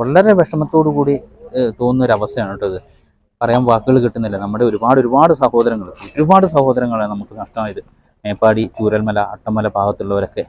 വളരെ വിഷമത്തോടു കൂടി തോന്നുന്ന ഒരു അവസ്ഥയാണ് കേട്ടോ ഇത്. പറയാൻ വാക്കുകൾ കിട്ടുന്നില്ല. നമ്മുടെ ഒരുപാട് ഒരുപാട് സഹോദരങ്ങൾ ഒരുപാട് സഹോദരങ്ങളാണ് നമുക്ക് നഷ്ടമായത്. മേപ്പാടി ചൂരൽമല അട്ടമല ഭാഗത്തുള്ളവരൊക്കെ.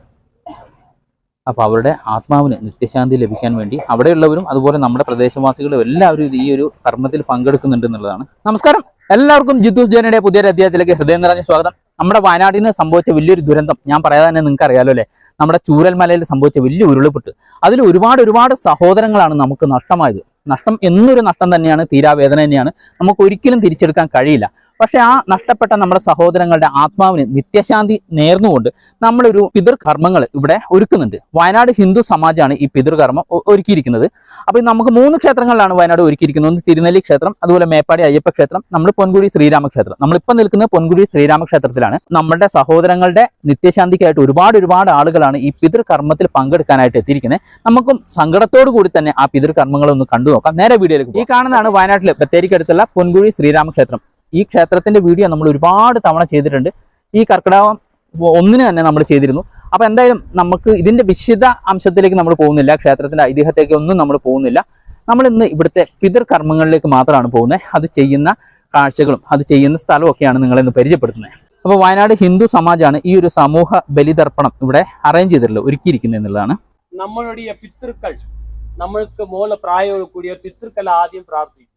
അപ്പോൾ അവരുടെ ആത്മാവിന് നിത്യശാന്തി ലഭിക്കാൻ വേണ്ടി അവിടെയുള്ളവരും അതുപോലെ നമ്മുടെ പ്രദേശവാസികളും എല്ലാവരും ഈ ഒരു കർമ്മത്തിൽ പങ്കെടുക്കുന്നുണ്ട് എന്നുള്ളതാണ്. നമസ്കാരം. എല്ലാവർക്കും ജിത്തൂസ് ജേനയുടെ പുതിയൊരു അധ്യായത്തിലേക്ക് ഹൃദയം നിറഞ്ഞ സ്വാഗതം. നമ്മുടെ വയനാടിന് സംഭവിച്ച വലിയൊരു ദുരന്തം. ഞാൻ പറയാതെ തന്നെ നിങ്ങൾക്ക് അറിയാലോ അല്ലേ? നമ്മുടെ ചൂരൽമലയിൽ സംഭവിച്ച വലിയ ഉരുളിപ്പെട്ട് അതിൽ ഒരുപാട് ഒരുപാട് സഹോദരങ്ങളാണ് നമുക്ക് നഷ്ടമായത്. നഷ്ടം എന്നൊരു നഷ്ടം തന്നെയാണ് തീരാവേദന തന്നെയാണ്. നമുക്ക് ഒരിക്കലും തിരിച്ചെടുക്കാൻ കഴിയില്ല. പക്ഷെ ആ നഷ്ടപ്പെട്ട നമ്മുടെ സഹോദരങ്ങളുടെ ആത്മാവിന് നിത്യശാന്തി നേർന്നുകൊണ്ട് നമ്മളൊരു പിതൃകർമ്മങ്ങൾ ഇവിടെ ഒരുക്കുന്നുണ്ട്. വയനാട് ഹിന്ദു സമാജമാണ് ഈ പിതൃകർമ്മം ഒരുക്കിയിരിക്കുന്നത്. അപ്പൊ നമുക്ക് മൂന്ന് ക്ഷേത്രങ്ങളിലാണ് വയനാട് ഒരുക്കിയിരിക്കുന്നത്. ഒന്ന് തിരുനെല്ലി ക്ഷേത്രം അതുപോലെ മേപ്പാടി അയ്യപ്പ ക്ഷേത്രം നമ്മൾ പൊൻകുഴി ശ്രീരാമക്ഷേത്രം നമ്മളിപ്പോൾ നിൽക്കുന്നത് പൊൻകുഴി ശ്രീരാമക്ഷേത്രത്തിലാണ് നമ്മുടെ സഹോദരങ്ങളുടെ നിത്യശാന്തിക്കായിട്ട് ഒരുപാട് ഒരുപാട് ആളുകളാണ് ഈ പിതൃകർമ്മത്തിൽ പങ്കെടുക്കാനായിട്ട് എത്തിയിരിക്കുന്നത്. നമുക്കും സങ്കടത്തോടു കൂടി തന്നെ ആ പിതൃകർമ്മങ്ങളൊന്ന് കണ്ടു നോക്കാം. നേരെ വീഡിയോയിലേക്ക്. ഈ കാണുന്നതാണ് വയനാട്ടിൽ ബത്തേരിക്കടുത്തുള്ള പൊൻകുഴി ശ്രീരാമക്ഷേത്രം ഈ ക്ഷേത്രത്തിന്റെ വീഡിയോ നമ്മൾ ഒരുപാട് തവണ ചെയ്തിട്ടുണ്ട്. ഈ കർക്കിടകം ഒന്നിന് തന്നെ നമ്മൾ ചെയ്തിരുന്നു. അപ്പോൾ എന്തായാലും നമുക്ക് ഇതിന്റെ വിശദ അംശത്തിലേക്ക് നമ്മൾ പോകുന്നില്ല. ക്ഷേത്രത്തിന്റെ ഐതിഹ്യത്തേക്ക് ഒന്നും നമ്മൾ പോകുന്നില്ല. നമ്മൾ ഇന്ന് ഇവിടുത്തെ പിതൃകർമ്മങ്ങളിലേക്ക് മാത്രമാണ് പോകുന്നത്. അത് ചെയ്യുന്ന കാഴ്ചകളും അത് ചെയ്യുന്ന സ്ഥലവും ഒക്കെയാണ് നിങ്ങളെ ഇന്ന് പരിചയപ്പെടുത്തുന്നത്. അപ്പോൾ വയനാട് ഹിന്ദു സമാജാണ് ഈ ഒരു സമൂഹ ബലിതർപ്പണം ഇവിടെ അറേഞ്ച് ചെയ്തിട്ടുള്ളത് ഒരുക്കിയിരിക്കുന്നത് എന്നുള്ളതാണ്. നമ്മളുടെ പിതൃക്കൾ നമ്മൾക്ക് മൂല പ്രായോട് കൂടിയ പിതൃക്കൾ ആദ്യം പ്രാർത്ഥിക്കും.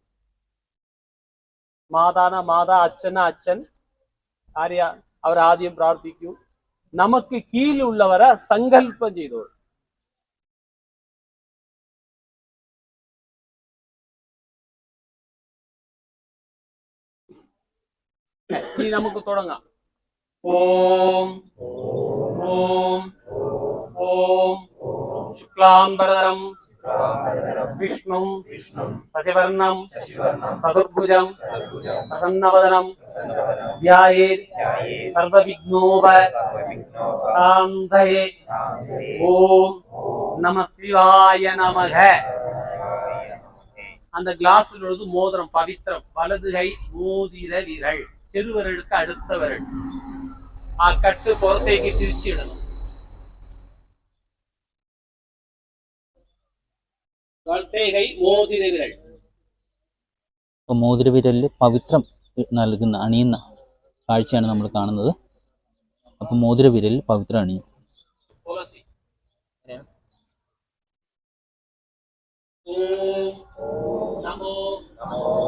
മാതാന മാതാ അച്ഛന അച്ഛൻ ആര്യ അവർ ആദ്യം പ്രാർത്ഥിക്കും നമുക്ക് കീഴിലുള്ളവരെ സങ്കല്പം ചെയ്തോളൂ ഇനി നമുക്ക് തുടങ്ങാം ഓം ഓം ഓം ശുക്ലാംബരധരം विष्णु शशिवर्ण चतुर्भुज प्रसन्नवदनम ध्याये सर्वविघ्नोपये ओम நம சிவாய நமக. அந்த கிளாஸில் உள்ளது மோதிரம் பவித்திரம் வலதுகை மோதிர விரல் சிறுவரலுக்கு அடுத்த விரல் கட்டு பொறத்தைக்கு திருச்சிடணும் വലത്തെ കൈ മോതിര വിരൽ മോതിരവിരലിൽ പവിത്രം നൽകുന്ന അണിയുന്ന കാഴ്ചയാണ് നമ്മൾ കാണുന്നത്. അപ്പം മോതിര വിരലിൽ പവിത്രം അണിയും. നമോ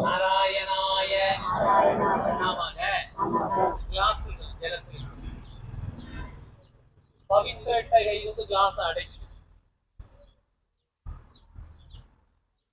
നാരായണായ ഗ്ലാസ് ജലത്തിൽ. കൈകൊണ്ട് ഗ്ലാസ് അടയ്ക്കും.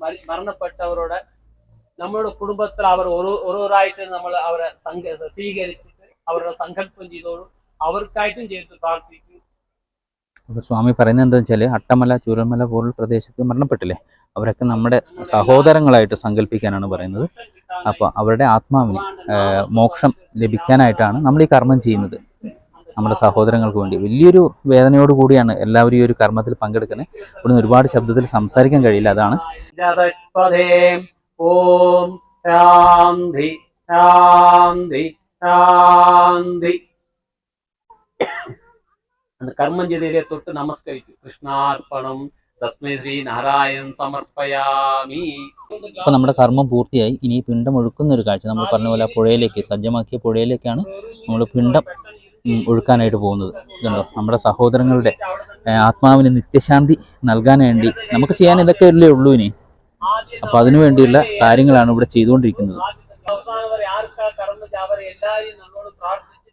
മരി- മരണപ്പെട്ടവരോട് നമ്മുടെ കുടുംബത്തിൽ അവർ ഒരു ഓരോരായിട്ട് നമ്മൾ അവരെ സ്വീകരിച്ചിട്ട് അവരുടെ സങ്കല്പം ചെയ്തോളും. അവർക്കായിട്ടും ചെയ്ത് പ്രാർത്ഥിക്കും. അപ്പോൾ സ്വാമി പറയുന്നത് എന്താ വെച്ചാൽ അട്ടമല ചൂരൽമല പോലുള്ള പ്രദേശത്ത് മരണപ്പെട്ടില്ലേ? അവരൊക്കെ നമ്മുടെ സഹോദരങ്ങളായിട്ട് സങ്കല്പിക്കാനാണ് പറയുന്നത്. അപ്പോൾ അവരുടെ ആത്മാവിന് മോക്ഷം ലഭിക്കാനായിട്ടാണ് നമ്മൾ ഈ കർമ്മം ചെയ്യുന്നത്. നമ്മുടെ സഹോദരങ്ങൾക്ക് വേണ്ടി. വലിയൊരു വേദനയോട് കൂടിയാണ് എല്ലാവരും ഈ ഒരു കർമ്മത്തിൽ പങ്കെടുക്കുന്നത്. ഇവിടുന്ന് ഒരുപാട് ശബ്ദത്തിൽ സംസാരിക്കാൻ കഴിയില്ല. അതാണ്. ഓം കർമ്മം ചെയ്തതിലെ തൊട്ട് നമസ്കരിച്ചു കൃഷ്ണാർപ്പണം ശ്രീ അപ്പൊ നമ്മുടെ കർമ്മം പൂർത്തിയായി. ഇനി പിണ്ടം ഒഴുക്കുന്ന ഒരു കാഴ്ച. നമ്മൾ പറഞ്ഞ പോലെ പുഴയിലേക്ക് സജ്ജമാക്കിയ പുഴയിലേക്കാണ് നമ്മൾ പിണ്ടം ഒഴുക്കാനായിട്ട് പോകുന്നത്. ഇതുണ്ടോ നമ്മുടെ സഹോദരങ്ങളുടെ ആത്മാവിന് നിത്യശാന്തി നൽകാൻ വേണ്ടി നമുക്ക് ചെയ്യാൻ ഇതൊക്കെ അല്ലേ ഉള്ളൂ ഇനി. അപ്പൊ അതിനു വേണ്ടിയുള്ള കാര്യങ്ങളാണ് ഇവിടെ ചെയ്തുകൊണ്ടിരിക്കുന്നത്.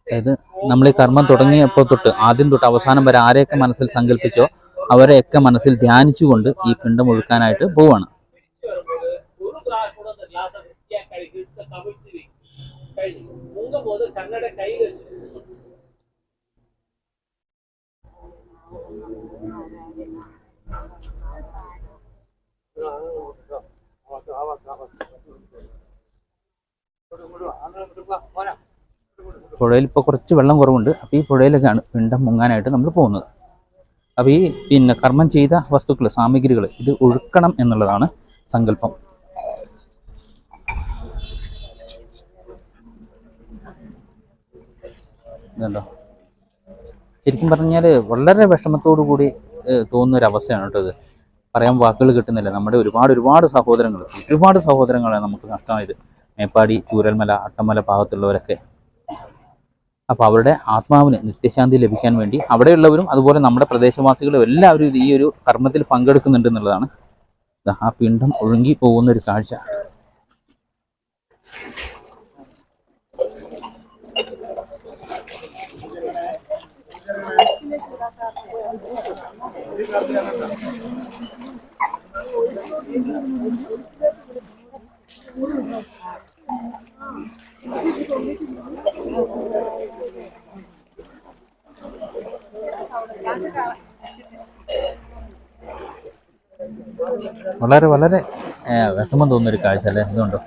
അതായത് നമ്മൾ ഈ കർമ്മം തുടങ്ങിയപ്പോൾ തൊട്ട് ആദ്യം തൊട്ട് അവസാനം വരെ ആരെയൊക്കെ മനസ്സിൽ സങ്കല്പിച്ചോ അവരെയൊക്കെ മനസ്സിൽ ധ്യാനിച്ചുകൊണ്ട് ഈ പിണ്ടം ഒഴുക്കാനായിട്ട് പോവാണ്. കഴിക്കും കൈ പുഴയിൽ ഇപ്പോൾ കുറച്ച് വെള്ളം കുറവുണ്ട്. അപ്പോൾ ഈ പുഴയിലൊക്കെയാണ് പിണ്ടം മുങ്ങാനായിട്ട് നമ്മൾ പോകുന്നത്. അപ്പോൾ ഈ പിന്നെ കർമ്മം ചെയ്ത വസ്തുക്കൾ സാമഗ്രികൾ ഇത് ഒഴുക്കണം എന്നുള്ളതാണ് സങ്കല്പം. ഇതുണ്ടോ? ശരിക്കും പറഞ്ഞാൽ വളരെ വിഷമത്തോടു കൂടി തോന്നുന്ന ഒരു അവസ്ഥയാണ് കേട്ടോ ഇത്. പറയാൻ വാക്കുകൾ കിട്ടുന്നില്ല. നമ്മുടെ ഒരുപാട് ഒരുപാട് സഹോദരങ്ങൾ ഒരുപാട് സഹോദരങ്ങളാണ് നമുക്ക് നഷ്ടമായത്. മേപ്പാടി ചൂരൽമല അട്ടമല ഭാഗത്തുള്ളവരൊക്കെ. അപ്പോൾ അവരുടെ ആത്മാവിന് നിത്യശാന്തി ലഭിക്കാൻ വേണ്ടി അവിടെയുള്ളവരും അതുപോലെ നമ്മുടെ പ്രദേശവാസികളും എല്ലാവരും ഈ ഒരു കർമ്മത്തിൽ പങ്കെടുക്കുന്നുണ്ട് എന്നുള്ളതാണ്. ആ പിണ്ടം ഒഴുകി പോകുന്ന ഒരു കാഴ്ച. വളരെ വളരെ വിഷമം തോന്നുന്ന ഒരു കാഴ്ച അല്ലേ? ഇതുണ്ടോ?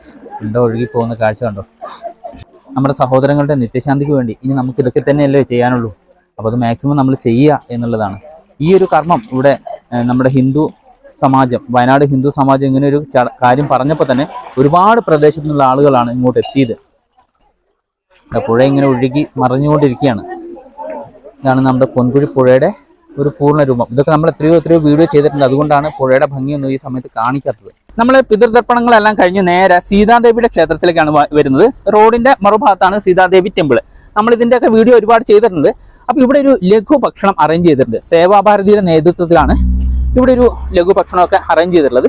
എന്തോ ഒഴുകി പോകുന്ന കാഴ്ച കണ്ടോ? നമ്മുടെ സഹോദരങ്ങളുടെ നിത്യശാന്തിക്ക് വേണ്ടി ഇനി നമുക്ക് ഇതൊക്കെ തന്നെയല്ലേ ചെയ്യാനുള്ളൂ. അപ്പോൾ അത് മാക്സിമം നമ്മൾ ചെയ്യുക എന്നുള്ളതാണ്. ഈ ഒരു കർമ്മം ഇവിടെ നമ്മുടെ ഹിന്ദു സമാജം വയനാട് ഹിന്ദു സമാജം ഇങ്ങനെ ഒരു കാര്യം പറഞ്ഞപ്പോൾ തന്നെ ഒരുപാട് പ്രദേശത്തു നിന്നുള്ള ആളുകളാണ് ഇങ്ങോട്ട് എത്തിയത്. പുഴ ഇങ്ങനെ ഒഴുകി മറിഞ്ഞുകൊണ്ടിരിക്കുകയാണ്. ഇതാണ് നമ്മുടെ പൊൻകുഴി പുഴയുടെ ഒരു പൂർണ രൂപം. ഇതൊക്കെ നമ്മൾ എത്രയോ എത്രയോ വീഡിയോ ചെയ്തിട്ടുണ്ട്. അതുകൊണ്ടാണ് പുഴയുടെ ഭംഗിയൊന്നും ഈ സമയത്ത് കാണിക്കാത്തത്. നമ്മൾ പിതൃതർപ്പണങ്ങളെല്ലാം കഴിഞ്ഞ് നേരെ സീതാദേവിയുടെ ക്ഷേത്രത്തിലേക്കാണ് വരുന്നത്. റോഡിന്റെ മറുഭാഗത്താണ് സീതാദേവി ടെമ്പിൾ നമ്മൾ ഇതിന്റെയൊക്കെ വീഡിയോ ഒരുപാട് ചെയ്തിട്ടുണ്ട്. അപ്പൊ ഇവിടെ ഒരു ലഘു ഭക്ഷണം അറേഞ്ച് ചെയ്തിട്ടുണ്ട്. സേവാഭാരതിയുടെ നേതൃത്വത്തിലാണ് ഇവിടെ ഒരു ലഘു ഭക്ഷണമൊക്കെ അറേഞ്ച് ചെയ്തിട്ടുള്ളത്.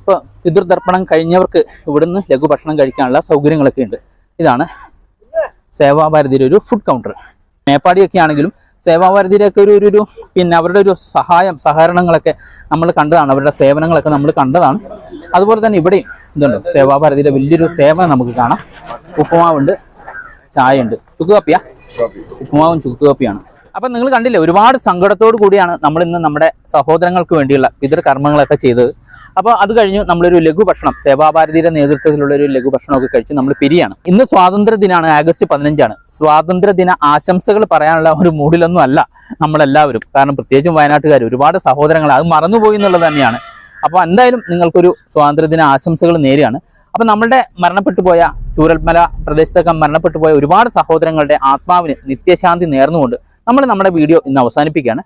അപ്പോൾ പിതൃതർപ്പണം കഴിഞ്ഞവർക്ക് ഇവിടുന്ന് ലഘു ഭക്ഷണം കഴിക്കാനുള്ള സൗകര്യങ്ങളൊക്കെ ഉണ്ട്. ഇതാണ് സേവാഭാരതിയുടെ ഒരു ഫുഡ് കൗണ്ടർ മേപ്പാടിയൊക്കെ ആണെങ്കിലും സേവാഭാരതിയിലൊക്കെ ഒരു ഒരു- പിന്നെ അവരുടെ ഒരു സഹായം സഹകരണങ്ങളൊക്കെ നമ്മൾ കണ്ടതാണ്. അവരുടെ സേവനങ്ങളൊക്കെ നമ്മൾ കണ്ടതാണ്. അതുപോലെ തന്നെ ഇവിടെയും ഇതുണ്ട്. സേവാഭാരതിയുടെ വലിയൊരു സേവനം നമുക്ക് കാണാം. ഉപ്പുമാവുണ്ട് ചായ ഉണ്ട് ചുക്കുകാപ്പിയാ ഉപ്പുമാവും ചുക്കുകാപ്പിയാണ് അപ്പം നിങ്ങൾ കണ്ടില്ലേ ഒരുപാട് സങ്കടത്തോടു കൂടിയാണ് നമ്മൾ ഇന്ന് നമ്മുടെ സഹോദരങ്ങൾക്ക് വേണ്ടിയുള്ള പിതൃകർമ്മങ്ങളൊക്കെ ചെയ്തത്. അപ്പോൾ അത് കഴിഞ്ഞ് നമ്മളൊരു ലഘു ഭക്ഷണം സേവാഭാരതിയുടെ നേതൃത്വത്തിലുള്ള ഒരു ലഘു ഭക്ഷണമൊക്കെ കഴിച്ച് നമ്മൾ പിരിയാണ്. ഇന്ന് സ്വാതന്ത്ര്യ ദിനമാണ് ആഗസ്റ്റ് പതിനഞ്ചാണ്. സ്വാതന്ത്ര്യ ദിന ആശംസകൾ പറയാനുള്ള ഒരു മൂഡിലൊന്നും അല്ല നമ്മളെല്ലാവരും. കാരണം പ്രത്യേകിച്ചും വയനാട്ടുകാർ ഒരുപാട് സഹോദരങ്ങൾ അത് മറന്നുപോയി എന്നുള്ളത് തന്നെയാണ്. അപ്പോൾ എന്തായാലും നിങ്ങൾക്കൊരു സ്വാതന്ത്ര്യദിന ആശംസകൾ നേരെയാണ് അപ്പോൾ നമ്മളുടെ മരണപ്പെട്ടു പോയ ചൂരൽമല പ്രദേശത്തൊക്കെ മരണപ്പെട്ടു പോയ ഒരുപാട് സഹോദരങ്ങളുടെ ആത്മാവിന് നിത്യശാന്തി നേർന്നുകൊണ്ട് നമ്മൾ നമ്മുടെ വീഡിയോ ഇന്ന് അവസാനിപ്പിക്കുകയാണ്.